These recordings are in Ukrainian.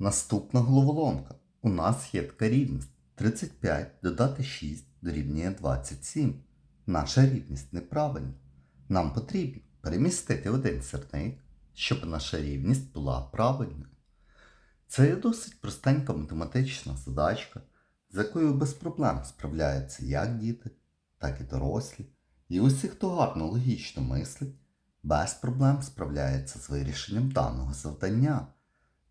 Наступна головоломка. У нас є така рівність. 35 додати 6 дорівнює 27. Наша рівність неправильна. Нам потрібно перемістити один сірник, щоб наша рівність була правильною. Це є досить простенька математична задачка, з якою без проблем справляються як діти, так і дорослі. І усі, хто гарно логічно мислить, без проблем справляється з вирішенням даного завдання.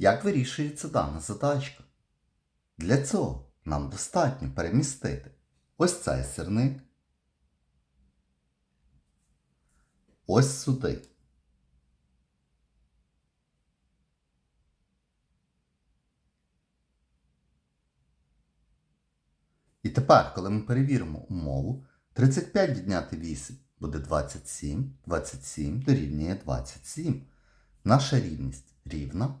Як вирішується дана задачка? Для цього нам достатньо перемістити ось цей сірник, ось сюди. І тепер, коли ми перевіримо умову, 35 відняти 8 буде 27, 27 дорівнює 27. Наша рівність рівна,